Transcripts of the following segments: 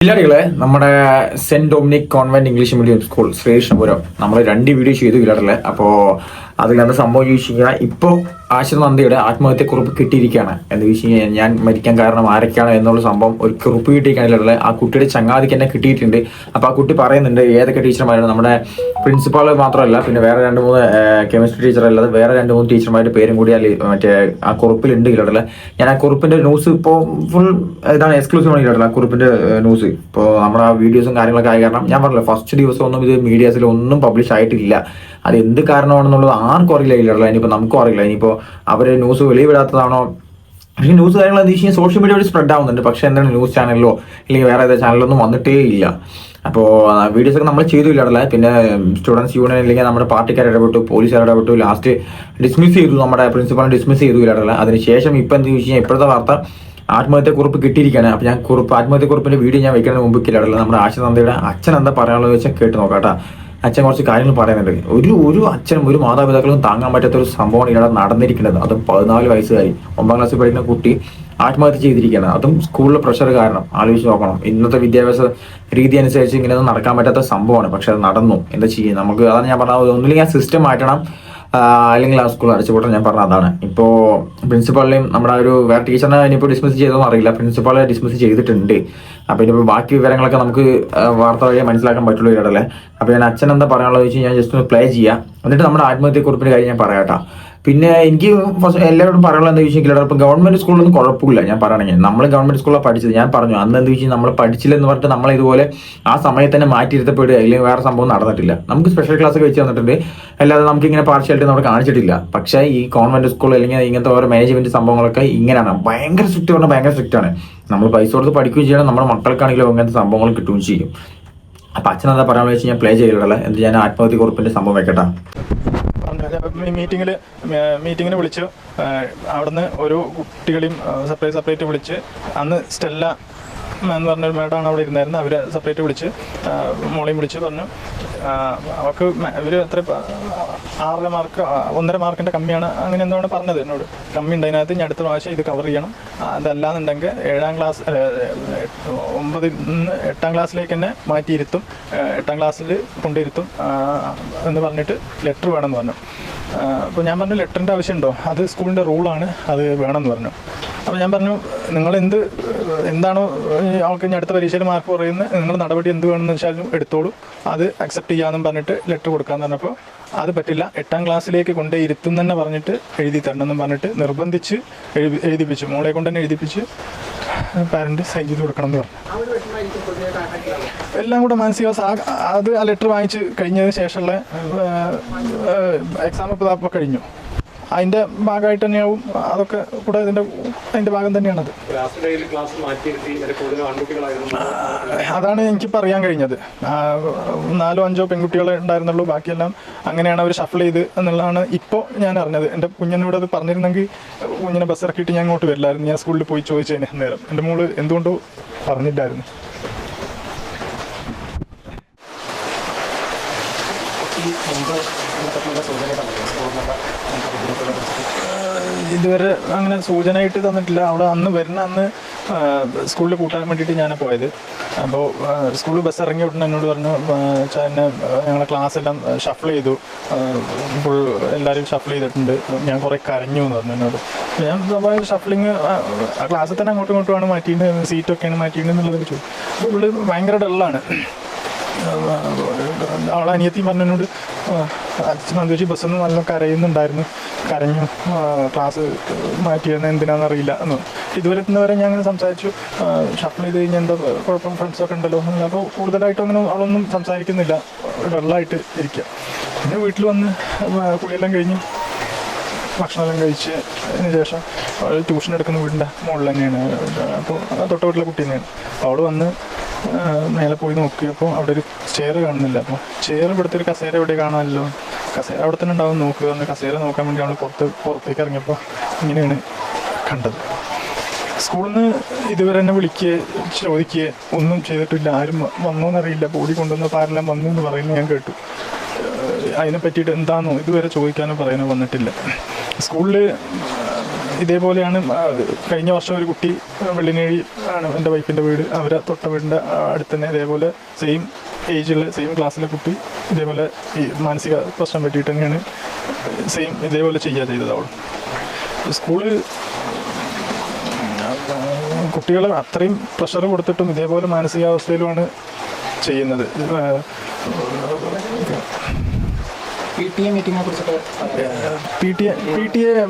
പിള്ളേരുകളെ നമ്മുടെ saint Dominic convent English medium school Sreekrishnapuram നമ്മൾ രണ്ട് വീഡിയോ ചെയ്തു പിള്ളേരിലെ അപ്പോ അതിലെന്താ സംഭവം ചോദിച്ചു കഴിഞ്ഞാൽ ഇപ്പോൾ ആശ്രനന്ദിയുടെ ആത്മഹത്യക്കുറിപ്പ് കിട്ടിയിരിക്കുകയാണ് എന്ന് ചോദിച്ചു കഴിഞ്ഞാൽ ഞാൻ മരിക്കാൻ കാരണം ആരൊക്കെയാണ് എന്നുള്ള സംഭവം ഒരു കുറിപ്പ് കിട്ടിയിരിക്കുകയാണുള്ളത് ആ കുട്ടിയുടെ ചങ്ങാതിക്ക് തന്നെ കിട്ടിയിട്ടുണ്ട്. അപ്പോൾ ആ കുട്ടി പറയുന്നുണ്ട് ഏതൊക്കെ ടീച്ചർമാരാണ്? നമ്മുടെ പ്രിൻസിപ്പാൾ മാത്രമല്ല പിന്നെ വേറെ രണ്ട് മൂന്ന് കെമിസ്ട്രി ടീച്ചർ അല്ലാതെ വേറെ രണ്ട് മൂന്ന് ടീച്ചർമാരുടെ പേരും കൂടി ആ മറ്റേ ആ കുറിപ്പിലുണ്ട് കിട്ടില്ല ഞാൻ ആ കുറിപ്പിന്റെ ന്യൂസ് ഇപ്പോൾ ഫുൾ ഇതാണ് എക്സ്ക്ലൂസീവ് ആണ് കിട്ടില്ല ആ കുറിപ്പിന്റെ ന്യൂസ് ഇപ്പോൾ നമ്മുടെ ആ വീഡിയോസും കാര്യങ്ങളൊക്കെ ആയ കാരണം ഞാൻ പറഞ്ഞില്ല ഫസ്റ്റ് ദിവസം ഒന്നും ഇത് മീഡിയാസിൽ ഒന്നും പബ്ലിഷ് ആയിട്ടില്ല. അത് എന്ത് കാരണമാണെന്നുള്ളത് ആർക്കും അറിയില്ല ഇല്ലല്ലോ ഇനിയിപ്പോൾ നമുക്കും അറിയില്ല. ഇനിയിപ്പോൾ അവർ ന്യൂസ് വെളിവിടാത്തതാണോ പക്ഷേ ന്യൂസ് കാര്യങ്ങൾ വെച്ചാൽ സോഷ്യൽ മീഡിയ വഴി സ്പ്രെഡ് ആവുന്നുണ്ട്. പക്ഷേ എന്താണ് ന്യൂസ് ചാനലിലോ അല്ലെങ്കിൽ വേറെ ഏതാ ചാനലൊന്നും വന്നിട്ടേ ഇല്ല. അപ്പോൾ വീഡിയോസ് ഒക്കെ നമ്മൾ ചെയ്തില്ലാടല്ലേ പിന്നെ സ്റ്റുഡൻസ് യൂണിയൻ അല്ലെങ്കിൽ നമ്മുടെ പാർട്ടിക്കാർ ഇടപെട്ടു പോലീസുകാർ ഇടപെട്ടു ലാസ്റ്റ് ഡിസ്മിസ് ചെയ്തു നമ്മുടെ പ്രിൻസിപ്പാളിനെ ഡിസ്മിസ് ചെയ്തു ഇല്ലാടല്ല അതിനുശേഷം ഇപ്പം എന്ത് ചോദിച്ചു കഴിഞ്ഞാൽ ഇപ്പോഴത്തെ വാർത്ത ആത്മഹത്യക്കുറിപ്പ് കിട്ടിയിരിക്കുകയാണ് അപ്പോൾ ഞാൻ കുറിപ്പ് ആത്മഹത്യക്കുറിപ്പിന്റെ വീഡിയോ ഞാൻ വെക്കുന്നതിന് മുമ്പ് ഇല്ലടല്ല നമ്മുടെ ആശനന്ദയുടെ അച്ഛൻ എന്താ പറയാനുള്ളത് വെച്ചാൽ കേട്ട് നോക്കാം കേട്ടോ അച്ഛൻ കുറച്ച് കാര്യങ്ങൾ പറയുന്നുണ്ട് ഒരു ഒരു അച്ഛനും ഒരു മാതാപിതാക്കളും താങ്ങാൻ പറ്റാത്ത ഒരു സംഭവമാണ് ഇവിടെ നടന്നിരിക്കുന്നത്. അതും പതിനാല് വയസ്സുകാരി ഒമ്പതാം ക്ലാസ്സിൽ പഠിക്കുന്ന കുട്ടി ആത്മഹത്യ ചെയ്തിരിക്കുകയാണ്. അതും സ്കൂളിലെ പ്രഷർ കാരണം. ആലോചിച്ച് നോക്കണം. ഇന്നത്തെ വിദ്യാഭ്യാസ രീതി അനുസരിച്ച് ഇങ്ങനെ നടക്കാൻ പറ്റാത്ത സംഭവമാണ്. പക്ഷെ അത് നടന്നു. എന്താ ചെയ്യുക? നമുക്ക് അതാണ് ഞാൻ പറഞ്ഞത്. ഒന്നുമില്ലെങ്കിൽ ആ സിസ്റ്റം മാറ്റണം. അല്ലെങ്കിൽ ആ സ്കൂൾ അടച്ചുപൂട്ടാൻ ഞാൻ പറഞ്ഞ അതാണ്. ഇപ്പോൾ പ്രിൻസിപ്പാളിനെയും നമ്മുടെ ഒരു വേറെ ടീച്ചറിനെ ഇനിയിപ്പോൾ ഡിസ്മിസ് ചെയ്തോന്നും അറിയില്ല. പ്രിൻസിപ്പാളെ ഡിസ്മിസ് ചെയ്തിട്ടുണ്ട്. അപ്പോൾ ഇനിയിപ്പോൾ ബാക്കി വിവരങ്ങളൊക്കെ നമുക്ക് വാർത്ത വഴിയെ മനസ്സിലാക്കാൻ പറ്റുള്ളൂ ഇടല്ലേ അപ്പോൾ ഞാൻ അച്ഛൻ എന്താ പറയാനുള്ളത് വെച്ച് ഞാൻ ജസ്റ്റ് ഒന്ന് പ്ലേ ചെയ്യാം. എന്നിട്ട് നമ്മുടെ ആത്മഹത്യക്കുറിപ്പിന്റെ കാര്യം ഞാൻ പറയാട്ടാ പിന്നെ എനിക്ക് എല്ലാവരോടും പറയാനുള്ള എന്താ ചോദിച്ചെങ്കിൽ ഇപ്പം ഗവൺമെന്റ് സ്കൂളിലൊന്നും കുഴപ്പമില്ല. ഞാൻ പറയണെങ്കിൽ നമ്മൾ ഗവൺമെന്റ് സ്കൂളിലാണ് പഠിച്ചത്. ഞാൻ പറഞ്ഞു അന്ന് എന്താ വെച്ചാൽ നമ്മൾ പഠിച്ചില്ലെന്ന് പറഞ്ഞിട്ട് നമ്മൾ ഇതുപോലെ ആ സമയത്ത് തന്നെ മാറ്റിയിരുത്തപ്പെടുക അല്ലെങ്കിൽ വേറെ സംഭവം നടന്നിട്ടില്ല. നമുക്ക് സ്പെഷ്യൽ ക്ലാസ് ഒക്കെ വെച്ച് തന്നിട്ടുണ്ട്. അല്ലാതെ നമുക്ക് ഇങ്ങനെ പാർഷ്യാലിറ്റി നമ്മൾ കാണിച്ചിട്ടില്ല. പക്ഷേ ഈ കോൺവെന്റ് സ്കൂൾ അല്ലെങ്കിൽ ഇങ്ങനത്തെ ഓരോ മാനേജ്മെന്റ് സംഭവങ്ങളൊക്കെ ഇങ്ങനെയാണ്. ഭയങ്കര സ്ട്രിക്റ്റ് പറഞ്ഞാൽ ഭയങ്കര സ്ട്രിക്റ്റ് ആണ്. നമ്മൾ പൈസ കൊടുത്ത് പഠിക്കുകയും ചെയ്യണം നമ്മുടെ മക്കൾക്കാണെങ്കിലും അങ്ങനത്തെ സംഭവങ്ങൾ കിട്ടുകയും ചെയ്യും. അപ്പൊ അച്ഛൻ എന്താ പറയാന്ന് വെച്ച് ഞാൻ പ്ലേ ചെയ്തിട്ടുള്ള എന്ത് ഞാൻ ആത്മഹത്യ കുറിപ്പിന്റെ സംഭവം വെക്കട്ടെ. മീറ്റിങ്ങിൽ മീറ്റിങ്ങിന് വിളിച്ചു അവിടുന്ന് ഓരോ കുട്ടികളെയും സെപ്പറേറ്റ് സെപ്പറേറ്റ് വിളിച്ച് അന്ന് സ്റ്റെല്ല എന്ന് പറഞ്ഞൊരു മേഡമാണ് അവിടെ ഇരുന്നായിരുന്നു. അവരെ സെപ്പറേറ്റ് വിളിച്ച് മോളെയും വിളിച്ച് പറഞ്ഞു അവർക്ക് ഇവർ അത്ര ആറര മാർക്ക് ഒന്നര മാർക്കിന്റെ കമ്മിയാണ് അങ്ങനെ എന്താണ് പറഞ്ഞത് എന്നോട്. കമ്മി ഉണ്ട് അതിനകത്ത് ഞാൻ അടുത്ത പ്രാവശ്യം ഇത് കവർ ചെയ്യണം. അതല്ലാന്നുണ്ടെങ്കിൽ ഏഴാം ക്ലാസ് നിന്ന് എട്ടാം ക്ലാസ്സിലേക്ക് തന്നെ മാറ്റിയിരുത്തും എട്ടാം ക്ലാസ്സിൽ കൊണ്ടിരുത്തും എന്ന് പറഞ്ഞിട്ട് ലെറ്റർ വേണമെന്ന് പറഞ്ഞു. അപ്പോൾ ഞാൻ പറഞ്ഞു ലെറ്ററിന്റെ ആവശ്യമുണ്ടോ? അത് സ്കൂളിന്റെ റൂളാണ് അത് വേണമെന്ന് പറഞ്ഞു. അപ്പോൾ ഞാൻ പറഞ്ഞു നിങ്ങൾ എന്ത് എന്താണോ ആൾക്ക് ഇനി അടുത്ത പരീക്ഷയിൽ മാർക്ക് പറയുന്നത് നിങ്ങൾ നടപടി എന്ത് വേണമെന്ന് വെച്ചാലും എടുത്തോളൂ. അത് അക്സെപ്റ്റ് ചെയ്യാമെന്നും പറഞ്ഞിട്ട് ലെറ്റർ കൊടുക്കാമെന്ന് പറഞ്ഞപ്പോൾ അത് പറ്റില്ല. എട്ടാം ക്ലാസ്സിലേക്ക് കൊണ്ട് ഇരുത്തും തന്നെ പറഞ്ഞിട്ട് എഴുതി തരണം എന്നും പറഞ്ഞിട്ട് നിർബന്ധിച്ച് എഴുതി എഴുതിപ്പിച്ചു. മോളെ കൊണ്ട് തന്നെ എഴുതിപ്പിച്ച് പാരന്റ് സൈൻ ചെയ്ത് കൊടുക്കണം എന്ന് പറഞ്ഞു. എല്ലാം കൂടെ മാനസികാവസ്ഥ അത് ആ ലെറ്റർ വാങ്ങിച്ച് കഴിഞ്ഞതിന് ശേഷമുള്ള എക്സാം ഇപ്പോൾ കഴിഞ്ഞു. അതിന്റെ ഭാഗമായിട്ട് തന്നെയാവും. അതൊക്കെ കൂടെ ഇതിന്റെ അതിന്റെ ഭാഗം തന്നെയാണത്. അതാണ് എനിക്ക് പറയാൻ കഴിഞ്ഞത്. നാലോ അഞ്ചോ പെൺകുട്ടികളെ ഉണ്ടായിരുന്നുള്ളൂ. ബാക്കിയെല്ലാം അങ്ങനെയാണ് അവർ ഷഫിൾ ചെയ്ത് എന്നുള്ളതാണ് ഇപ്പോൾ ഞാൻ അറിഞ്ഞത്. എന്റെ കുഞ്ഞിനോട് അത് പറഞ്ഞിരുന്നെങ്കിൽ കുഞ്ഞിനെ ബസ് ഇറക്കിയിട്ട് ഞാൻ അങ്ങോട്ട് വരില്ലായിരുന്നു. ഞാൻ സ്കൂളിൽ പോയി ചോദിച്ചതിന് നേരം എന്റെ മോൾ എന്തുകൊണ്ടോ പറഞ്ഞില്ലായിരുന്നു. ഇതുവരെ അങ്ങനെ സൂചനയായിട്ട് തന്നിട്ടില്ല. അവിടെ അന്ന് വരുന്ന അന്ന് സ്കൂളിൽ കൂട്ടാൻ വേണ്ടിയിട്ട് ഞാൻ പോയത്. അപ്പോൾ സ്കൂളിൽ ബസ് ഇറങ്ങി ഉടനെ എന്നോട് പറഞ്ഞു "ചാ, എന്നെ ഞങ്ങളെ ക്ലാസ് എല്ലാം ഷഫിൾ ചെയ്തു. ഫുൾ എല്ലാവരും ഷഫിൾ ചെയ്തിട്ടുണ്ട്. ഞാൻ കുറേ കരഞ്ഞു എന്ന് പറഞ്ഞു എന്നോട്. ഞാൻ സ്വാഭാവിക ഷഫിളിങ് ആ ക്ലാസ്സിൽ തന്നെ അങ്ങോട്ടും ഇങ്ങോട്ടുമാണ് മാറ്റിയിട്ട് സീറ്റൊക്കെയാണ് മാറ്റിയിട്ട് എന്നുള്ളത് ചോദിച്ചു. ഇവിടെ ഭയങ്കര ഡള്ളാണ് അവളെ അനിയത്തി പറഞ്ഞതിനോട് അച്ഛൻ ചോദിച്ചു ബസ്സൊന്നും നല്ല കരയുന്നുണ്ടായിരുന്നു. കരഞ്ഞു ക്ലാസ് മാറ്റിയെന്ന് എന്തിനാണെന്നറിയില്ല എന്ന്. ഇതുവരെ എത്തുന്നവരെ ഞാൻ അങ്ങനെ സംസാരിച്ചു ഷഫിൾ ചെയ്ത് കഴിഞ്ഞാൽ എന്താ കുഴപ്പം? ഫ്രണ്ട്സൊക്കെ ഉണ്ടല്ലോ. അപ്പോൾ കൂടുതലായിട്ടും അങ്ങനെ അവളൊന്നും സംസാരിക്കുന്നില്ല. വെള്ളമായിട്ട് ഇരിക്കുക പിന്നെ വീട്ടിൽ വന്ന് കുളിയെല്ലാം കഴിഞ്ഞ് ഭക്ഷണമെല്ലാം കഴിച്ച് അതിന് ശേഷം ട്യൂഷൻ എടുക്കുന്ന വീടിന്റെ മുകളിൽ തന്നെയാണ്. അപ്പോൾ തൊട്ട വീട്ടിലെ കുട്ടി തന്നെയാണ്. അവൾ വന്ന് മേലെ പോയി നോക്കിയപ്പോൾ അവിടെ ഒരു ചെയർ കാണുന്നില്ല. അപ്പോൾ ചെയർ ഇവിടുത്തെ ഒരു കസേര എവിടെ കാണാമല്ലോ? കസേര അവിടെ തന്നെ ഉണ്ടാവും നോക്കുക. എന്ന് കസേര നോക്കാൻ വേണ്ടി നമ്മൾ പുറത്ത് പുറത്തേക്ക് ഇറങ്ങിയപ്പോൾ ഇങ്ങനെയാണ് കണ്ടത്. സ്കൂളിൽ നിന്ന് ഇതുവരെ എന്നെ വിളിക്കുക ചോദിക്കുക ഒന്നും ചെയ്തിട്ടില്ല. ആരും വന്നോ വന്നോന്നറിയില്ല ബോഡി കൊണ്ടുവന്ന പാരെല്ലാം വന്നു എന്ന് പറയുന്നത് ഞാൻ കേട്ടു. അതിനെ പറ്റിയിട്ട് എന്താണെന്നോ ഇതുവരെ ചോദിക്കാനോ പറയാനോ വന്നിട്ടില്ല. സ്കൂളിൽ ഇതേപോലെയാണ് കഴിഞ്ഞ വർഷം ഒരു കുട്ടി വെള്ളിനേഴി ആണ് എന്റെ വൈഫിന്റെ വീട്. അവരെ തൊട്ട വീടിന്റെ അടുത്ത് തന്നെ ഇതേപോലെ സെയിം ഏജിലുള്ള സെയിം ക്ലാസ്സിലെ കുട്ടി ഇതേപോലെ ഈ മാനസിക പ്രശ്നം പറ്റിയിട്ട് തന്നെയാണ് സെയിം ഇതേപോലെ ചെയ്യുക ചെയ്തത് അവൾ സ്കൂൾ കുട്ടികളെ അത്രയും പ്രഷർ കൊടുത്തിട്ടും ഇതേപോലെ മാനസികാവസ്ഥയിലുമാണ് ചെയ്യുന്നത്. ടി എ മീറ്റിങ്ങിനെ കുറിച്ചിട്ട് P T A P T A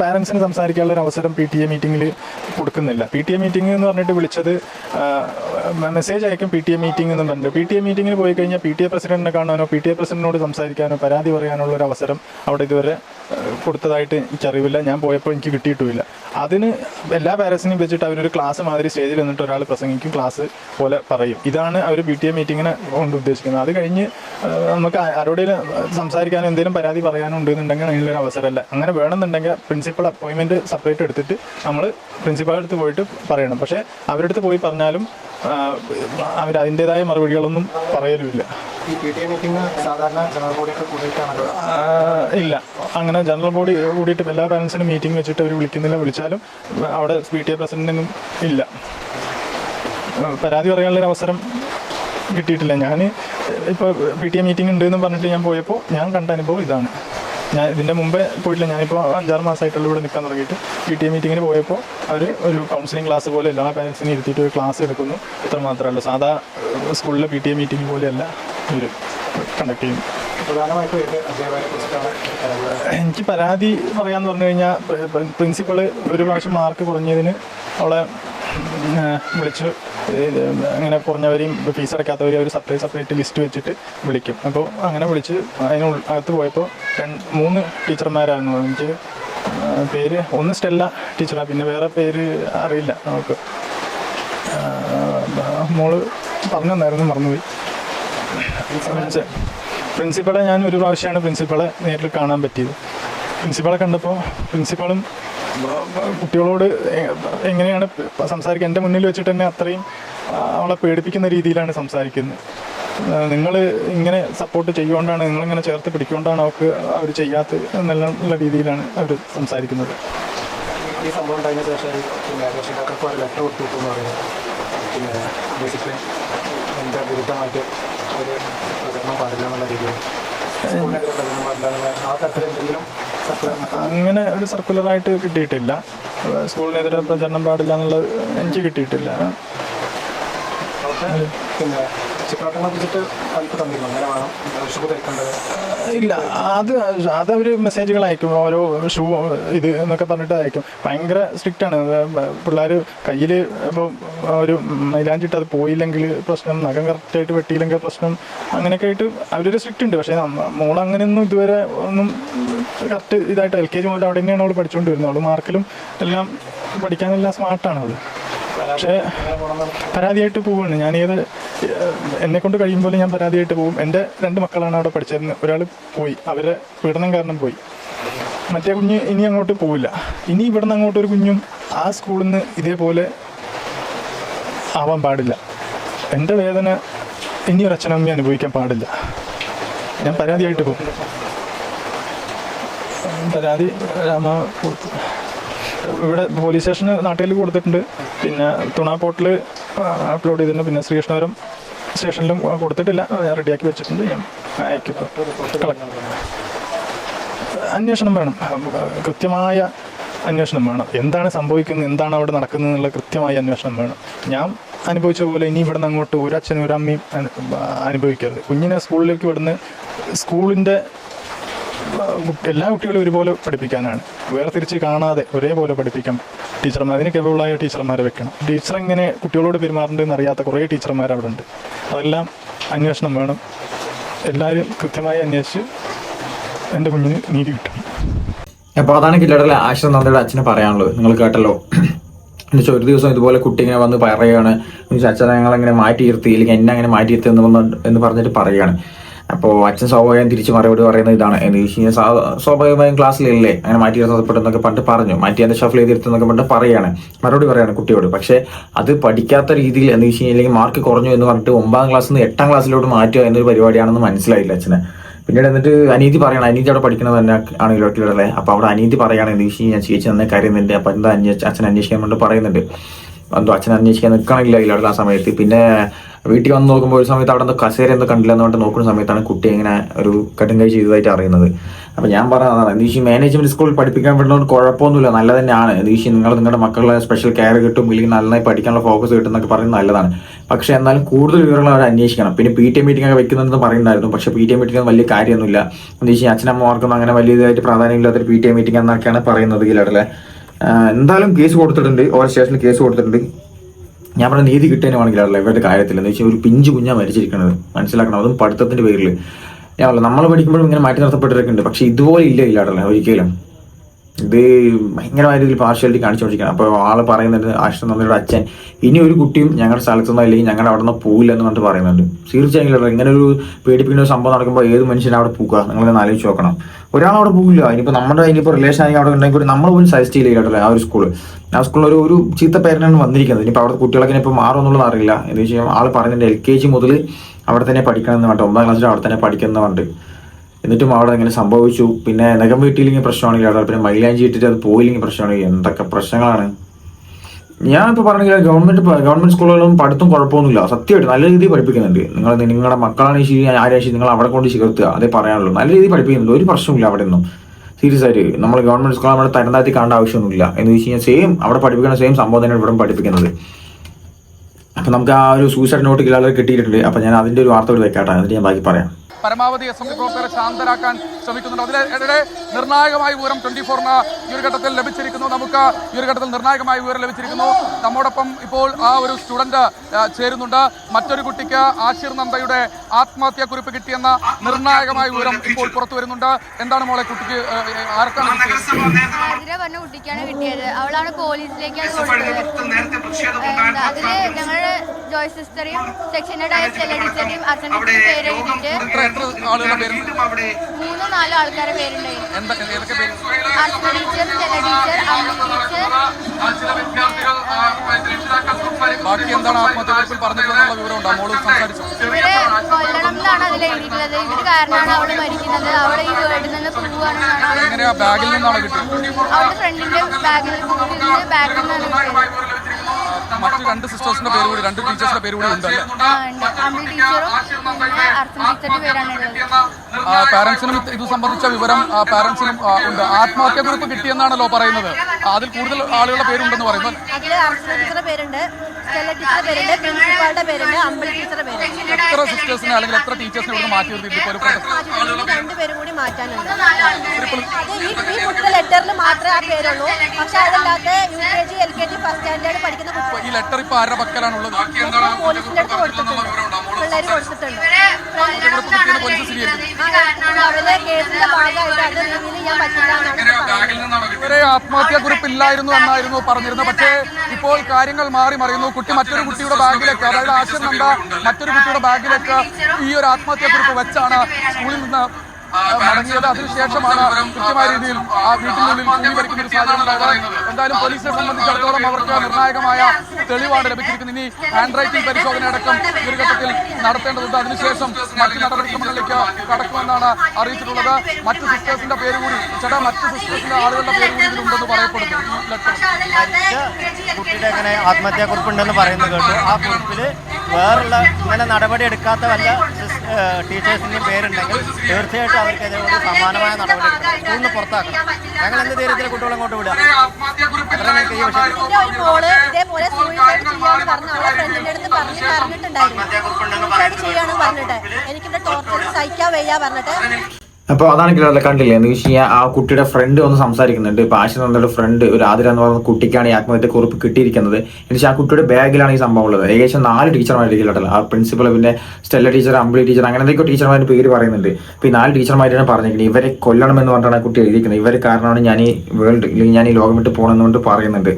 പാരൻസിന് സംസാരിക്കാനുള്ള ഒരു അവസരം പി ടി എ മീറ്റിംഗിൽ കൊടുക്കുന്നില്ല. പി ടി എ മീറ്റിംഗ് എന്ന് പറഞ്ഞിട്ട് വിളിച്ചത് മെസ്സേജ് അയക്കും പി ടി എ മീറ്റിംഗ് എന്ന് പറഞ്ഞിട്ട്. പി ടി എ മീറ്റിംഗിൽ പോയി കഴിഞ്ഞാൽ പി ടി എ പ്രസിഡന്റിനെ കാണാനോ പി ടി എ പ്രസിഡന്റിനോട് സംസാരിക്കാനോ പരാതി പറയാനുള്ള ഒരു അവസരം അവിടെ ഇതുവരെ കൊടുത്തതായിട്ട് എനിക്കറിവില്ല. ഞാൻ പോയപ്പോൾ എനിക്ക് കിട്ടിയിട്ടുമില്ല. അതിന് എല്ലാ പാരൻസിനെയും വെച്ചിട്ട് അവരൊരു ക്ലാസ് മാതിരി സ്റ്റേജിൽ നിന്നിട്ട് ഒരാൾ പ്രസംഗിക്കും ക്ലാസ് പോലെ പറയും. ഇതാണ് അവർ പി ടി എ മീറ്റിങ്ങിനെ കൊണ്ട് ഉദ്ദേശിക്കുന്നത്. അത് കഴിഞ്ഞ് നമുക്ക് ആരോടെങ്കിലും സംസാരിക്കാനോ എന്തെങ്കിലും പരാതി പറയാനോ ഉണ്ടെന്നുണ്ടെങ്കിൽ അതിനുള്ളൊരു അവസരമല്ല. അങ്ങനെ വേണമെന്നുണ്ടെങ്കിൽ പ്രിൻസിപ്പൾ അപ്പോയിൻമെന്റ് സെപ്പറേറ്റ് എടുത്തിട്ട് നമ്മൾ പ്രിൻസിപ്പാളുടെ അടുത്ത് പോയിട്ട് പറയണം. പക്ഷേ അവരുടെ അടുത്ത് പോയി പറഞ്ഞാലും അവർ അതിന്റെതായ മറുപടികളൊന്നും പറയലുമില്ല. ഇല്ല. അങ്ങനെ ജനറൽ ബോഡി കൂടിയിട്ട് എല്ലാ പാരൻസിനും മീറ്റിംഗ് വെച്ചിട്ട് അവർ വിളിക്കുന്നില്ല. വിളിച്ചാലും അവിടെ പി ടി എ പ്രസിഡന്റിനും ഇല്ല. പരാതി പറയാനുള്ളൊരു അവസരം കിട്ടിയിട്ടില്ല. ഞാൻ ഇപ്പോൾ പി ടി എ മീറ്റിംഗ് ഉണ്ട് എന്ന് പറഞ്ഞിട്ട് ഞാൻ പോയപ്പോൾ ഞാൻ കണ്ട അനുഭവം ഇതാണ്. ഞാൻ ഇതിന്റെ മുമ്പേ പോയിട്ടില്ല. ഞാനിപ്പോൾ അഞ്ചാറ് മാസമായിട്ടുള്ള ഇവിടെ നിൽക്കാൻ തുടങ്ങിയിട്ട്. പി ടി എ മീറ്റിങ്ങിന് പോയപ്പോൾ അവർ ഒരു കൗൺസിലിംഗ് ക്ലാസ് പോലെ എല്ലാ പാരൻസിനും ഇരുത്തിയിട്ട് ഒരു ക്ലാസ് എടുക്കുന്നു. ഇത്ര മാത്രമല്ല സാധാ സ്കൂളിലെ പി ടി എ മീറ്റിംഗ് പോലെയല്ല ഇവർ കണ്ടക്ട് ചെയ്യുന്നു പ്രധാനമായിട്ടും ഇത് അധ്യാപകരെ കുറിച്ചിട്ടാണ് എനിക്ക് പരാതി പറയാന്ന് പറഞ്ഞു കഴിഞ്ഞാൽ പ്രിൻസിപ്പൾ ഒരു പ്രാവശ്യം മാർക്ക് കുറഞ്ഞതിന് അവളെ വിളിച്ചു. വിളിച്ച് അങ്ങനെ കുറഞ്ഞവരെയും ഫീസ് അടയ്ക്കാത്തവരെയും അവർ സെപ്പറേറ്റ് സെപ്പറേറ്റ് ലിസ്റ്റ് വെച്ചിട്ട് വിളിക്കും. അപ്പോൾ അങ്ങനെ വിളിച്ച് അതിന് അകത്ത് പോയപ്പോൾ രണ്ട് മൂന്ന് ടീച്ചർമാരായിരുന്നു. എനിക്ക് പേര് ഒന്ന് സ്റ്റെല്ല ടീച്ചറാണ് പിന്നെ വേറെ പേര് അറിയില്ല നമുക്ക്. മോൾ പറഞ്ഞു തന്നായിരുന്നു മറന്നുപോയി. പ്രിൻസിപ്പളെ ഞാൻ ഒരു പ്രാവശ്യമാണ് പ്രിൻസിപ്പളെ നേരിൽ കാണാൻ പറ്റിയത്. പ്രിൻസിപ്പളെ കണ്ടപ്പോൾ പ്രിൻസിപ്പളും കുട്ടികളോട് എങ്ങനെയാണ് സംസാരിക്കുക എന്റെ മുന്നിൽ വെച്ചിട്ട് തന്നെ അത്രയും അവളെ പേടിപ്പിക്കുന്ന രീതിയിലാണ് സംസാരിക്കുന്നത്. നിങ്ങൾ ഇങ്ങനെ സപ്പോർട്ട് ചെയ്യുകൊണ്ടാണ് നിങ്ങളിങ്ങനെ ചേർത്ത് പിടിക്കൊണ്ടാണ് അവർക്ക് അവർ ചെയ്യാത്ത എന്നുള്ള രീതിയിലാണ് അവർ സംസാരിക്കുന്നത്. ഈ സംഭവം ഉണ്ടായതിനു ശേഷം എന്നുള്ള ആ അങ്ങനെ ഒരു സർക്കുലറായിട്ട് കിട്ടിയിട്ടില്ല. സ്കൂളിനെതിരെ പ്രചരണം പാടില്ല എന്നുള്ളത് എനിക്ക് കിട്ടിയിട്ടില്ല. പിന്നെ ഇല്ല അത് അതവർ മെസ്സേജുകൾ അയക്കും ഓരോ ഷൂ ഇത് എന്നൊക്കെ പറഞ്ഞിട്ട് അയക്കും. ഭയങ്കര സ്ട്രിക്റ്റ് ആണ്. പിള്ളേർ കയ്യിൽ ഇപ്പോൾ ഒരു മൈലാഞ്ചിട്ട് അത് പോയില്ലെങ്കിൽ പ്രശ്നം നഖം കറക്റ്റായിട്ട് വെട്ടിയില്ലെങ്കിൽ പ്രശ്നം അങ്ങനെയൊക്കെ ആയിട്ട് അവരൊരു സ്ട്രിക്റ്റ് ഉണ്ട്. പക്ഷേ മോളങ്ങനെയൊന്നും ഇതുവരെ ഒന്നും കറക്റ്റ് ഇതായിട്ട് എൽ കെ ജി മുതൽ അവിടെ തന്നെയാണ് അവൾ പഠിച്ചുകൊണ്ട് വരുന്നത് അവൾ മാർക്കിലും എല്ലാം പഠിക്കാനെല്ലാം സ്മാർട്ടാണ് അവൾ പക്ഷേ പരാതിയായിട്ട് പോവുകയാണ് ഞാൻ ഏത് എന്നെ കൊണ്ട് കഴിയുമ്പോൾ ഞാൻ പരാതിയായിട്ട് പോകും എന്റെ രണ്ട് മക്കളാണ് അവിടെ പഠിച്ചിരുന്നത് ഒരാൾ പോയി. അവരെ പീഡനം കാരണം പോയി. മറ്റേ കുഞ്ഞ് ഇനി അങ്ങോട്ട് പോവില്ല. ഇനി ഇവിടുന്ന് അങ്ങോട്ട് ഒരു കുഞ്ഞും ആ സ്കൂളിൽ നിന്ന് ഇതേപോലെ ആവാൻ പാടില്ല. എന്റെ വേദന ഇനി ഒരു അച്ഛനമ്മയും അനുഭവിക്കാൻ പാടില്ല. ഞാൻ പരാതിയായിട്ട് പോകും പരാതി രാമ ഇവിടെ പോലീസ് സ്റ്റേഷന് നാട്ടിൽ കൊടുത്തിട്ടുണ്ട്. പിന്നെ തുണ പോർട്ടിൽ അപ്ലോഡ് ചെയ്തിട്ടുണ്ട്. പിന്നെ ശ്രീകൃഷ്ണപുരം സ്റ്റേഷനിലും കൊടുത്തിട്ടില്ല. റെഡിയാക്കി വെച്ചിട്ടുണ്ട്. ഞാൻ അയക്കും. അന്വേഷണം വേണം. കൃത്യമായ അന്വേഷണം വേണം. എന്താണ് സംഭവിക്കുന്നത്? എന്താണ് അവിടെ നടക്കുന്നത് എന്നുള്ള കൃത്യമായ അന്വേഷണം വേണം. ഞാൻ അനുഭവിച്ച പോലെ ഇനി ഇവിടെ നിന്ന് അങ്ങോട്ട് ഒരച്ഛനും ഒരമ്മയും അനുഭവിക്കരുത്. കുഞ്ഞിനെ സ്കൂളിലേക്ക് വിടുന്ന സ്കൂളിന്റെ എല്ലാ കുട്ടികളും ഒരുപോലെ പഠിപ്പിക്കാനാണ്. വേറെ വേർതിരിച്ച് കാണാതെ ഒരേപോലെ പഠിപ്പിക്കാം. ടീച്ചർമാർ അതിന് കേബിളായ ടീച്ചർമാരെ വെക്കണം. ടീച്ചർ എങ്ങനെ കുട്ടികളോട് പെരുമാറേണ്ടതെന്ന് അറിയാത്ത കുറേ ടീച്ചർമാർ അവിടെ ഉണ്ട്. അതെല്ലാം അന്വേഷണം വേണം. എല്ലാവരും കൃത്യമായി അന്വേഷിച്ച് എന്റെ കുഞ്ഞിന് നീതി കിട്ടണം അപ്പോൾ അതാണ് കില്ലടലെ ആശ്രം നന്ദയുടെ അച്ഛന് പറയാനുള്ളത്. നിങ്ങൾ കേട്ടല്ലോ. എന്നുവെച്ചാൽ ഒരു ദിവസം ഇതുപോലെ കുട്ടി ഇങ്ങനെ വന്ന് പറയുകയാണ്. അച്ഛനെ ഞങ്ങൾ അങ്ങനെ മാറ്റി ഇരുത്തി? അല്ലെങ്കിൽ എന്നെ അങ്ങനെ മാറ്റി ഇരുത്തി എന്ന് എന്ന് പറഞ്ഞിട്ട് പറയുകയാണ്. അപ്പോൾ അച്ഛൻ സ്വാഭാവികം തിരിച്ച് മറുപടി പറയുന്നത് ഇതാണ്. എന്ന് വെച്ച് കഴിഞ്ഞാൽ സ്വാഭാവികമായും ക്ലാസ്സിലല്ലേ അങ്ങനെ മാറ്റി ഇരുത്തപ്പെടുന്നൊക്കെ പണ്ട് പറഞ്ഞു. മാറ്റി അതിന്റെ ഷഫിൾ ചെയ്തിരുത്തുന്നൊക്കെ പണ്ട് പറയുകയാണ് മറുപടി പറയാണ് കുട്ടിയോട്. പക്ഷേ അത് പഠിക്കാത്ത രീതിയിൽ എന്ന് വെച്ച് കഴിഞ്ഞാൽ മാർക്ക് കുറഞ്ഞു എന്ന് പറഞ്ഞിട്ട് ഒമ്പതാം ക്ലാസ്സിൽ നിന്ന് എട്ടാം ക്ലാസ്സിലോട്ട് മാറ്റുക എന്നൊരു പരിപാടിയാണെന്ന് മനസ്സിലായില്ല അച്ഛന്. പിന്നീട് എന്നിട്ട് അനീതി പറയണം അനീതി അവിടെ പഠിക്കുന്നത് തന്നെ ആണ് ഇലോട്ടിലുള്ളത് അപ്പൊ അവിടെ അനീതി പറയാണ് എന്ന് വെച്ച് ഞാൻ ചേച്ചി നന്നായി കരയുന്നുണ്ട്. അപ്പൊ എന്താ അന്വേഷിച്ച് അച്ഛൻ അന്വേഷിക്കാൻ വേണ്ടി പറയുന്നുണ്ട്. എന്തോ അച്ഛൻ അന്വേഷിക്കാൻ നിൽക്കണില്ല ഇല്ലാത്ത ആ സമയത്ത്. പിന്നെ വീട്ടിൽ വന്ന് നോക്കുമ്പോൾ ഒരു സമയത്ത് അവിടെ എന്തോ കസേര എന്തോ കണ്ടില്ല എന്ന് പറഞ്ഞിട്ട് നോക്കുന്ന സമയത്താണ് കുട്ടി ഇങ്ങനെ ഒരു കട്ടും കൈ ചെയ്തതായിട്ട് അറിയുന്നത്. അപ്പൊ ഞാൻ പറഞ്ഞതാണ് വെച്ചാൽ മാനേജ്മെന്റ് സ്കൂളിൽ പഠിപ്പിക്കാൻ പറ്റുന്നതുകൊണ്ട് കുഴപ്പമൊന്നുമില്ല നല്ല തന്നെയാണ് വെച്ചാൽ നിങ്ങൾ നിങ്ങളുടെ മക്കളെ സ്പെഷ്യൽ കെയർ കിട്ടും ഇല്ലെങ്കിൽ നന്നായി പഠിക്കാനുള്ള ഫോക്കസ് കിട്ടും എന്നൊക്കെ പറയുന്നത് നല്ലതാണ്. പക്ഷേ എന്നാലും കൂടുതൽ വിവരങ്ങൾ അവർ അന്വേഷിക്കണം. പിന്നെ പി ടി മീറ്റിംഗ് ഒക്കെ വെക്കുന്നുണ്ടെന്ന് പറയുന്നുണ്ടായിരുന്നു. പക്ഷേ പി ടി മീറ്റിംഗ് വലിയ കാര്യമൊന്നുമില്ല. വെച്ചാൽ അച്ഛനമ്മമാർക്കൊന്നും അങ്ങനെ വലിയതായിട്ട് പ്രാധാന്യമില്ലാത്തൊരു പി ടി എ മീറ്റിംഗ് എന്നൊക്കെയാണ് പറയുന്നത് ഗിലടലെ എന്തായാലും കേസ് കൊടുത്തിട്ടുണ്ട്. ഓരോ സ്റ്റേഷനിൽ കേസ് കൊടുത്തിട്ടുണ്ട്. ഞാൻ പറഞ്ഞ നീതി കിട്ടാനുവാണെങ്കിൽ അല്ല ഇവരുടെ കാര്യത്തിൽ എന്ന് വെച്ചാൽ ഒരു പിഞ്ചു കുഞ്ഞാ മരിച്ചിരിക്കുന്നത് മനസ്സിലാക്കണം. അതും പഠിത്തത്തിന്റെ പേരിൽ ഞാൻ നമ്മൾ പഠിക്കുമ്പോഴും ഇങ്ങനെ മാറ്റി നിർത്തപ്പെട്ടിട്ടൊക്കെ ഉണ്ട്. പക്ഷെ ഇതുപോലെ ഇല്ല ഇല്ലാടല്ലേ ഒരിക്കലും. ഇത് ഭയങ്കരമായിട്ട് ഒരു പാർഷ്യാലിറ്റി കാണിച്ചുകൊണ്ടിരിക്കുകയാണ്. അപ്പോൾ ആൾ പറയുന്നുണ്ട് ആശ്രം നന്ദിയുടെ അച്ഛൻ. ഇനി ഒരു കുട്ടിയും ഞങ്ങളുടെ സ്ഥലത്തുനിന്നോ അല്ലെങ്കിൽ ഞങ്ങളുടെ അവിടെ നിന്ന് പോവില്ല എന്ന് പറഞ്ഞിട്ട് പറയുന്നുണ്ട്. തീർച്ചയായും ഇങ്ങനെ ഒരു പേടിപ്പിക്കുന്ന ഒരു സംഭവം നടക്കുമ്പോൾ ഏത് മനുഷ്യനും അവിടെ പോകുക നിങ്ങളൊന്ന് ആലോചിച്ച് നോക്കണം. ഒരാൾ അവിടെ പോകില്ല ഇനിയിപ്പോൾ നമ്മുടെ ഇനിയിപ്പോൾ റിലേഷൻ ആയി അവിടെ ഉണ്ടെങ്കിൽ നമ്മൾ പോലും സജസ്റ്റ് ചെയ്യില്ല കേട്ടോ ആ ഒരു സ്കൂൾ ആ സ്കൂളിൽ ഒരു ഒരു ചീത്ത പേരനാണ് വന്നിരിക്കുന്നത്. ഇനിയിപ്പോൾ അവിടുത്തെ കുട്ടികളൊക്കെ ഇപ്പോൾ മാറുമെന്നുള്ളത് അറിയില്ല. എന്ന് വെച്ചാൽ ആൾ പറയുന്നുണ്ട് എൽ കെ ജി മുതൽ അവിടെ തന്നെ പഠിക്കണം എന്ന് പറഞ്ഞിട്ട് ഒമ്പതാം ക്ലാസ്സിൽ അവിടെ തന്നെ പഠിക്കണം എന്ന് പറഞ്ഞിട്ട്. എന്നിട്ടും അവിടെ ഇങ്ങനെ സംഭവിച്ചു. പിന്നെ നഖം വീട്ടിയില്ലെങ്കിൽ പ്രശ്നമാണെങ്കിൽ അവിടെ പിന്നെ മൈലാഞ്ചി ഇട്ടിട്ട് അത് പോയില്ലെങ്കിൽ പ്രശ്നമാണെങ്കിൽ എന്തൊക്കെ പ്രശ്നങ്ങളാണ്? ഞാൻ ഇപ്പോൾ പറഞ്ഞെങ്കിൽ ഗവൺമെന്റ് ഗവൺമെന്റ് സ്കൂളുകളും പഠിത്തം കുഴപ്പമൊന്നുമില്ല. സത്യമായിട്ട് നല്ല രീതിയിൽ പഠിപ്പിക്കുന്നുണ്ട്. നിങ്ങൾ നിങ്ങളുടെ മക്കളാണ് ശരി ആരാ ശരി നിങ്ങൾ അവിടെ കൊണ്ട് ചേർത്തുക അതേ പറയാനുള്ളൂ. നല്ല രീതിയിൽ പഠിപ്പിക്കുന്നുണ്ട്. ഒരു പ്രശ്നമില്ല അവിടെ ഒന്നും സീരിയസ് ആയിട്ട് നമ്മൾ ഗവൺമെന്റ് സ്കൂൾ നമ്മുടെ തരംതാത്തി കാണേണ്ട ആവശ്യമൊന്നുമില്ല. എന്ന് വെച്ച് കഴിഞ്ഞാൽ സെയിം അവിടെ പഠിപ്പിക്കുന്ന സെയിം സംഭവം തന്നെയാണ് ഇവിടെ പഠിപ്പിക്കുന്നത്. അപ്പൊ നമുക്ക് ആ ഒരു സൂസൈഡ് നോട്ട് കിലാളെ കിട്ടിയിട്ടുണ്ട്. അപ്പൊ ഞാൻ അതിന്റെ ഒരു വാർത്ത കൂടി വെക്കാട്ടെ എന്നിട്ട് ഞാൻ ബാക്കി പറയാം. പരമാവധി എസ് എം പ്രവർത്തകരെ ശാന്തരാക്കാൻ ശ്രമിക്കുന്നുണ്ട്. അതിനിടെ നിർണായകമായ വിവരം ട്വന്റി ഫോറിന് ഈ ഒരു ഘട്ടത്തിൽ ലഭിച്ചിരിക്കുന്നു. നമുക്ക് ഈ ഒരു ഘട്ടത്തിൽ നിർണായകമായ വിവരം ലഭിച്ചിരിക്കുന്നു. നമ്മോടൊപ്പം ഇപ്പോൾ ആ ഒരു സ്റ്റുഡന്റ് ചേരുന്നുണ്ട്. മറ്റൊരു കുട്ടിക്ക് ആശിർ നന്ദയുടെ ആത്മഹത്യാ കുറിപ്പ് കിട്ടിയെന്ന നിർണായകമായ വിവരം ഇപ്പോൾ പുറത്തു വരുന്നുണ്ട്. എന്താണ് മോളെ കുട്ടിക്ക് ആർക്കാണ് കിട്ടിയത്? പറഞ്ഞ കുട്ടിക്കാണ് കിട്ടിയത്. അവളാണ് കൊടുത്തത്. അതിൽ ഞങ്ങളുടെ ജോയ് സിസ്റ്ററെയും സെക്ഷൻ ഹെഡായ സ്റ്റെല്ല ടീച്ചറുടെയും അസംബ്ലി പേര് എഴുതിയിട്ട് എത്ര ആളുകളുടെ പേര്? മൂന്നോ നാലോ ആൾക്കാരെ പേരുണ്ടായി എന്താ ഏതൊക്കെ പേര്? അർച്ചന ടീച്ചർ സ്റ്റെല്ല ടീച്ചർ അമ്മ ടീച്ചർ ബാക്കി എന്താണ് ആത്മഹത്യാക്കുറിപ്പിൽ പറഞ്ഞിട്ടുള്ള വിവരം ഉണ്ടോ മോൾ സംസാരിച്ചു? ഇവരെ കൊല്ലണം എന്നാണ് അതിൽ എഴുതിയിട്ടുള്ളത്. ഇവർ കാരണമാണ് അവൾ മരിക്കുന്നത്. അവളെ ഈ വീട്ടിൽ നിന്ന് പോവുകയാണെന്നാണ് ബാഗിൽ നിന്നാണ് കിട്ടിയത്? അവളുടെ ഫ്രണ്ടിന്റെ ബാഗിൽ നിന്ന് ബാഗിൽ നിന്നാണ് കിട്ടിയത്. മറ്റു രണ്ട് സിസ്റ്റേഴ്സിന്റെ പേര് കൂടി രണ്ട് ടീച്ചേഴ്സിന്റെ പേര് കൂടി ഉണ്ട്. പാരന്റ്സിനും ഇത് സംബന്ധിച്ച വിവരം പാരന്റ്സിനും ഉണ്ട്. ആത്മഹത്യാക്കുറിപ്പ് കിട്ടിയെന്നാണല്ലോ പറയുന്നത്. അതിൽ കൂടുതൽ ആളുകളുടെ പേരുണ്ടെന്ന് പറയുന്നു എത്ര സിസ്റ്റേഴ്സിനെ അല്ലെങ്കിൽ എത്ര ടീച്ചേഴ്സിനെ ഇവിടെ മാറ്റി നിർത്തിയിട്ട് ഒരു രണ്ടുപേരും കൂടി മാറ്റാനുണ്ട്. കുട്ടിയുടെ ലെറ്ററിൽ മാത്രമേ ആ പേരുള്ളൂ. പക്ഷെ അതല്ലാതെ U K G L K G first standard പഠിക്കുന്ന ഈ ലെറ്റർ ഇപ്പൊ ആരുടെ പക്കലാണുള്ളത്? പോലീസിന്റെ അടുത്ത് കൊടുത്തിട്ടുണ്ട്. പിള്ളേർ കൊടുത്തിട്ടുണ്ട്. കിട്ടിയെന്ന് പോലീസ് സ്ഥിരീകരിച്ചു ആ അവരുടെ കേസിന്റെ ഭാഗമായിട്ട് അത് റിവീൽ ചെയ്യാൻ പറ്റില്ല എന്നാണ് ഇവരെ ആത്മഹത്യാക്കുറിപ്പ് ഇല്ലായിരുന്നു എന്നായിരുന്നു പറഞ്ഞിരുന്നത്. പക്ഷേ ഇപ്പോൾ കാര്യങ്ങൾ മാറി മറിയുന്നു. കുട്ടി മറ്റൊരു കുട്ടിയുടെ ബാഗിലേക്ക് അതായത് ആശയം നന്ദ മറ്റൊരു കുട്ടിയുടെ ബാഗിലേക്ക് ഈ ഒരു ആത്മഹത്യാ കുറിപ്പ് വെച്ചാണ് സ്കൂളിൽ നിന്ന് മടങ്ങിയത് അതിനുശേഷമാണ് കൃത്യമായ രീതിയിൽ ആ വീട്ടിനുള്ളിൽ കുഞ്ഞി വരയ്ക്കുന്ന ഒരു സാഹചര്യം ഉണ്ടായത് എന്തായാലും പോലീസിനെ സംബന്ധിച്ചിടത്തോളം അവർക്ക് നിർണായകമായ തെളിവാണ് ലഭിച്ചിരിക്കുന്നത്. ഇനി ഹാൻഡ് റൈറ്റിംഗ് പരിശോധന അടക്കം ഒരു ഘട്ടത്തിൽ നടത്തേണ്ടതുണ്ട്. അതിനുശേഷം മറ്റ് നടപടിക്രമങ്ങളിലേക്ക് കടക്കുമെന്നാണ് അറിയിച്ചിട്ടുള്ളത്. മറ്റ് സിസ്റ്റേഴ്സിന്റെ പേര് കൂടി ചേട്ടാ മറ്റ് സിസ്റ്റേഴ്സിന്റെ ആളുകളുടെ പേര് കൂടി ഇതിലുണ്ടെന്ന് പറയപ്പെടുന്നു. കുട്ടിയുടെ ഇങ്ങനെ ആത്മഹത്യാക്കുറിപ്പുണ്ടെന്ന് പറയുന്നത് കേട്ടു. ആ കുറിപ്പിൽ വേറുള്ള ഇങ്ങനെ നടപടി എടുക്കാത്ത വല്ല ടീച്ചേഴ്സിന്റെയും പേരുണ്ടെങ്കിൽ തീർച്ചയായിട്ടും അവർക്കെതിരെ ഒരു സമാനമായ നടപടി നിന്ന് പുറത്താക്കണം ഞങ്ങൾ എന്ത് ധൈര്യത്തിൽ കുട്ടികളെ അങ്ങോട്ട് പറഞ്ഞിട്ട് എനിക്കിവിടെ ടോർച്ചർ സഹിക്കാൻ വയ്യ പറഞ്ഞിട്ട് അപ്പോൾ അതാണ് കിളറിലെ കണ്ടില്ലേ? എന്ന് വെച്ച് കഴിഞ്ഞാൽ ആ കുട്ടിയുടെ ഫ്രണ്ട് ഒന്ന് സംസാരിക്കുന്നുണ്ട്. ഇപ്പൊ ആശുനന്ദയുടെ ഫ്രണ്ട് ഒരു ആതിര എന്ന് പറയുന്ന കുട്ടിക്കാണ് ഈ ആത്മഹത്യ കുറിപ്പ് കിട്ടിയിരിക്കുന്നത്. എന്നുവെച്ചാൽ ആ കുട്ടിയുടെ ബാഗിലാണ് ഈ സംഭവം ഉള്ളത്. ഏകദേശം നാല് ടീച്ചർമാരായിരിക്കും ആ പ്രിൻസിപ്പൾ പിന്നെ സ്റ്റെല്ല ടീച്ചർ അമ്പിളി ടീച്ചർ അങ്ങനെ എന്തൊക്കെയോ ടീച്ചർമാരുടെ പേര് പറയുന്നുണ്ട്. ഇപ്പൊ ഈ നാല് ടീച്ചർമാരാണ് പറഞ്ഞിരിക്കുന്നത് ഇവരെ കൊല്ലണമെന്ന് പറഞ്ഞിട്ടാണ് ആ കുട്ടി എഴുതിയിരിക്കുന്നത്. ഇവരെ കാരണമാണ് ഞാൻ ഈ വേൾഡ് ഇല്ലെങ്കിൽ ഞാൻ ഈ ലോകം വിട്ട് പോകണമെന്ന് കൊണ്ട് പറയുന്നുണ്ട്.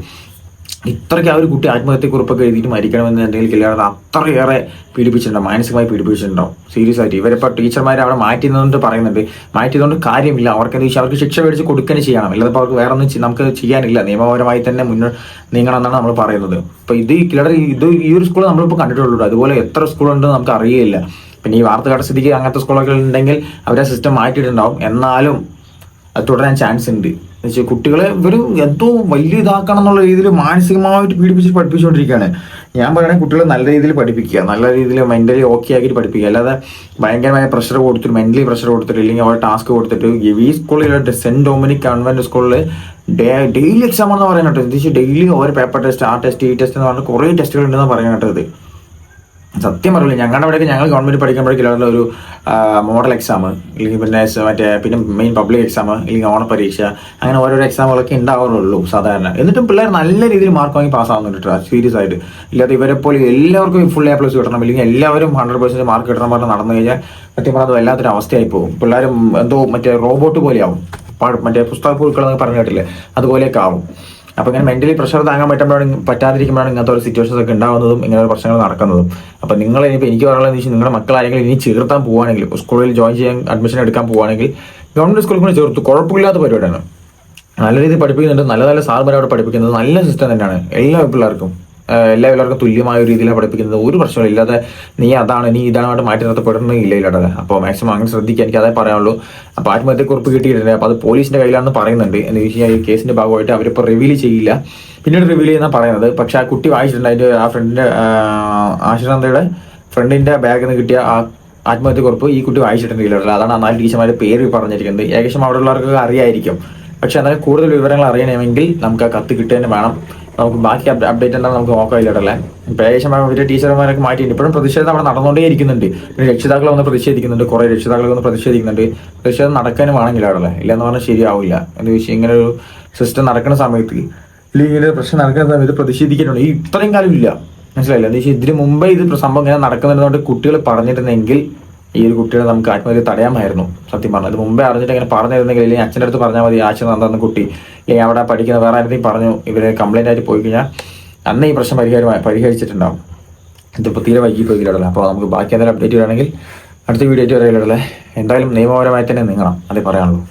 ഇത്രയ്ക്ക് ആ ഒരു കുട്ടി ആത്മഹത്യക്കുറിപ്പൊക്കെ എഴുതിയിട്ട് മരിക്കണമെന്ന് എന്തെങ്കിലും കല്യാണം അത്രയേറെ പീഡിപ്പിച്ചിട്ടുണ്ടാവും മാനസികമായി പീഡിപ്പിച്ചിട്ടുണ്ടാവും. സീരിയസ് ആയിട്ട് ഇവരിപ്പോൾ ടീച്ചർമാരെ അവിടെ മാറ്റിയതുകൊണ്ട് പറയുന്നുണ്ട്. മാറ്റിയതുകൊണ്ട് കാര്യമില്ല. അവർക്ക് എന്താ അവർക്ക് ശിക്ഷ മേടിച്ച് കൊടുക്കുകയും ചെയ്യണം. ഇല്ലാതെ അവർക്ക് വേറെ ഒന്നും നമുക്ക് ചെയ്യാനില്ല. നിയമപരമായി തന്നെ മുന്നിൽ നീങ്ങണം എന്നാണ് നമ്മൾ പറയുന്നത്. അപ്പോൾ ഇത് കിളർ ഇത് ഈ ഒരു സ്കൂൾ നമ്മളിപ്പോൾ കണ്ടിട്ടുള്ളൂ അതുപോലെ എത്ര സ്കൂളുണ്ടെന്ന് നമുക്ക് അറിയില്ല പിന്നെ ഈ വാർത്ത കേട്ട സ്ഥിതിക്ക് അങ്ങനത്തെ സ്കൂളൊക്കെ ഉണ്ടെങ്കിൽ അവരെ സിസ്റ്റം മാറ്റിയിട്ടുണ്ടാവും. എന്നാലും അത് തുടരാൻ ചാൻസ് ഉണ്ട്. വെച്ചാൽ കുട്ടികളെ ഇവർ എന്തോ വലിയ ഇതാക്കണം എന്നുള്ള രീതിയിൽ മാനസികമായിട്ട് പീഡിപ്പിച്ച് പഠിപ്പിച്ചുകൊണ്ടിരിക്കുകയാണ് ഞാൻ പറയുന്നത് കുട്ടികളെ നല്ല രീതിയിൽ പഠിപ്പിക്കുക. നല്ല രീതിയിൽ മെന്റലി ഓക്കെ ആക്കിയിട്ട് പഠിപ്പിക്കുക. അല്ലാതെ ഭയങ്കരമായ പ്രഷർ കൊടുത്തിട്ട് മെന്റലി പ്രഷർ കൊടുത്തിട്ട് ഇല്ലെങ്കിൽ അവരുടെ ടാസ്ക് കൊടുത്തിട്ട് ഈ സ്കൂളിൽ സെന്റ് ഡൊമിനിക് കൺവെന്റ് സ്കൂളിൽ ഡെയിലി എക്സാം ആണെന്ന് പറയാൻ കേട്ടോ. ഡെയിലി ഓരോ പേപ്പർ ടെസ്റ്റ് ആ ടെസ്റ്റ് ഈ ടെസ്റ്റ് എന്ന് പറഞ്ഞാൽ കുറേ ടെസ്റ്റുകൾ ഉണ്ടെന്ന് പറയാൻ കേട്ടത്. സത്യം പറയില്ല ഞങ്ങളുടെ അവിടെയൊക്കെ ഞങ്ങൾ ഗവൺമെന്റ് പഠിക്കുമ്പോഴേക്കും ഒരു മോഡൽ എക്സാം അല്ലെങ്കിൽ പിന്നെ മറ്റേ പിന്നെ മെയിൻ പബ്ലിക് എക്സാം ഇല്ലെങ്കിൽ ഓണപരീക്ഷ അങ്ങനെ ഓരോരോ എക്സാമുകളൊക്കെ ഉണ്ടാവാറുള്ളൂ സാധാരണ. എന്നിട്ടും പിള്ളേർ നല്ല രീതിയിൽ മാർക്ക് വാങ്ങി പാസ് കേട്ടോ സീരിയസ് ആയിട്ട്. ഇല്ലാതെ ഇവരെ പോലെ എല്ലാവർക്കും ഫുൾ എ പ്ലസ് കിട്ടണം. ഇല്ലെങ്കിൽ എല്ലാവരും ഹൺഡ്രഡ് പെർസെന്റ് മാർക്ക് കിട്ടണം പറഞ്ഞ് നടന്നു കഴിഞ്ഞാൽ സത്യം പറഞ്ഞാൽ അത് വല്ലാത്തൊരു അവസ്ഥയായി പോകും. പിള്ളേരും എന്തോ മറ്റേ റോബോട്ട് പോലെയാവും. മറ്റേ പുസ്തക പുഴുക്കളെന്ന് പറഞ്ഞു കേട്ടില്ലേ? അതുപോലെയൊക്കെ ആവും. അപ്പൊ ഇങ്ങനെ മെന്റലി പ്രഷർ താങ്ങാൻ പറ്റുമ്പോഴാണ് പറ്റാതിരിക്കുമ്പോഴാണ് ഇങ്ങനത്തെ ഒരു സിറ്റുവേഷൻസ് ഒക്കെ ഉണ്ടാവുന്നതും ഇങ്ങനെ പ്രശ്നങ്ങൾ നടക്കുന്നതും. അപ്പോൾ നിങ്ങൾ ഇനിയിപ്പോൾ എനിക്ക് പറയാനുള്ളത് വെച്ചാൽ നിങ്ങളുടെ മക്കളാരെങ്കിലും ഇനി ചേർത്താൻ പോവുകയാണെങ്കിൽ സ്കൂളിൽ ജോയിൻ ചെയ്യാൻ അഡ്മിഷൻ എടുക്കാൻ പോവുകയാണെങ്കിൽ ഗവൺമെന്റ് സ്കൂളിൽ കൂടെ ചേർത്തു. കുഴപ്പമില്ലാത്ത പരിപാടിയാണ്. നല്ല രീതിയിൽ പഠിപ്പിക്കുന്നുണ്ട്. നല്ല നല്ല സാർമാരെ അവിടെ പഠിപ്പിക്കുന്നത് നല്ല സിസ്റ്റം തന്നെയാണ്. എല്ലാ പിള്ളേർക്കും. എല്ലാവർക്കും തുല്യമായ രീതിയിലാണ് പഠിപ്പിക്കുന്നത്. ഒരു പ്രശ്നവും ഇല്ലാതെ നീ അതാണ് നീ ഇതാണ് മാറ്റി നിർത്തപ്പെടുന്നത് ഇല്ല ഇല്ലാതെ അപ്പോൾ മാക്സിമം അങ്ങനെ ശ്രദ്ധിക്കുക. എനിക്ക് അതേ പറയാനുള്ളൂ. അപ്പോൾ ആത്മഹത്യക്കുറിപ്പ് കിട്ടിയിട്ടുണ്ട് അപ്പോൾ അത് പോലീസിന്റെ കയ്യിലാണെന്ന് പറയുന്നുണ്ട്. എന്ന് വെച്ച് കഴിഞ്ഞാൽ ഈ കേസിന്റെ ഭാഗമായിട്ട് അവരിപ്പോൾ റിവീൽ ചെയ്യില്ല. പിന്നീട് റിവീൽ ചെയ്യുന്ന പറയുന്നത്. പക്ഷെ ആ കുട്ടി വായിച്ചിട്ടുണ്ട്. അതിന്റെ ആ ഫ്രണ്ടിന്റെ ആശ്രാന്തയുടെ ഫ്രണ്ടിന്റെ ബാഗിൽ നിന്ന് കിട്ടിയ ആ ആത്മഹത്യക്കുറിപ്പ് ഈ കുട്ടി വായിച്ചിട്ടുണ്ടെങ്കിൽ അതാണ് ആ നാല് ടീച്ചർമാരുടെ പേര് പറഞ്ഞിരിക്കുന്നത്. ഏകദേശം അവിടെ ഉള്ളവർക്ക് അറിയായിരിക്കും. പക്ഷെ എന്നാലും കൂടുതൽ വിവരങ്ങൾ അറിയണമെങ്കിൽ നമുക്ക് ആ കത്ത് കിട്ടുക തന്നെ വേണം. നമുക്ക് ബാക്കി അപ്ഡേറ്റ് എല്ലാം നമുക്ക് നോക്കാം ഇല്ലടല്ലേ ഇപ്പൊ ഏകദേശം ടീച്ചർമാരൊക്കെ മാറ്റിയിട്ടുണ്ട്. ഇപ്പോഴും പ്രതിഷേധം അവിടെ നടന്നുകൊണ്ടേ ഇരിക്കുന്നുണ്ട്. പിന്നെ രക്ഷിതാക്കൾ വന്ന് പ്രതിഷേധിക്കുന്നുണ്ട്. കുറെ രക്ഷിതാക്കൾ വന്ന് പ്രതിഷേധിക്കുന്നുണ്ട്. പ്രതിഷേധം നടക്കാനും ആണെങ്കിൽ അവിടെ ഇല്ലെന്ന് പറഞ്ഞാൽ ശരിയാവില്ല. എന്ന് വെച്ചാൽ ഇങ്ങനെ ഒരു സിസ്റ്റം നടക്കുന്ന സമയത്ത് ഇങ്ങനെ പ്രശ്നം നടക്കുന്ന സമയത്ത് പ്രതിഷേധിക്കുന്നുണ്ട് ഈ ഇത്രയും കാലം ഇല്ല. മനസ്സിലായില്ല? എന്ന് വെച്ചാൽ ഇതിന് മുമ്പേ ഇത് സംഭവം ഇങ്ങനെ നടക്കുന്നുണ്ടെന്നുകൊണ്ട് കുട്ടികൾ പറഞ്ഞിരുന്നെങ്കിൽ ഈ ഒരു കുട്ടിയെ നമുക്ക് ആത്മഹത്യ തടയാമായിരുന്നു സത്യം പറഞ്ഞു അത് മുമ്പേ അറിഞ്ഞിട്ട് ഇങ്ങനെ പറഞ്ഞിരുന്നെങ്കിൽ അല്ലെങ്കിൽ അച്ഛന്റെ അടുത്ത് പറഞ്ഞാൽ മതി ആശ നന്ദന്ന കുട്ടി. അല്ലെങ്കിൽ അവിടെ പഠിക്കുന്ന വേറെ ആരെങ്കിലും പറഞ്ഞു ഇവർ കംപ്ലൈന്റ് ആയിട്ട് പോയി കഴിഞ്ഞാൽ അന്ന് ഈ പ്രശ്നം പരിഹാരമായി പരിഹരിച്ചിട്ടുണ്ടാവും. ഇതിപ്പോൾ തീരെ വൈകി പോയില്ലടല്ലേ അപ്പോൾ നമുക്ക് ബാക്കി എന്തെങ്കിലും അപ്ഡേറ്റ് വേണമെങ്കിൽ അടുത്ത വീഡിയോ ആയിട്ട് വരികയുള്ളൂ എന്തായാലും നിയമപരമായി തന്നെ നീങ്ങണം അതേ പറയാനുള്ളൂ.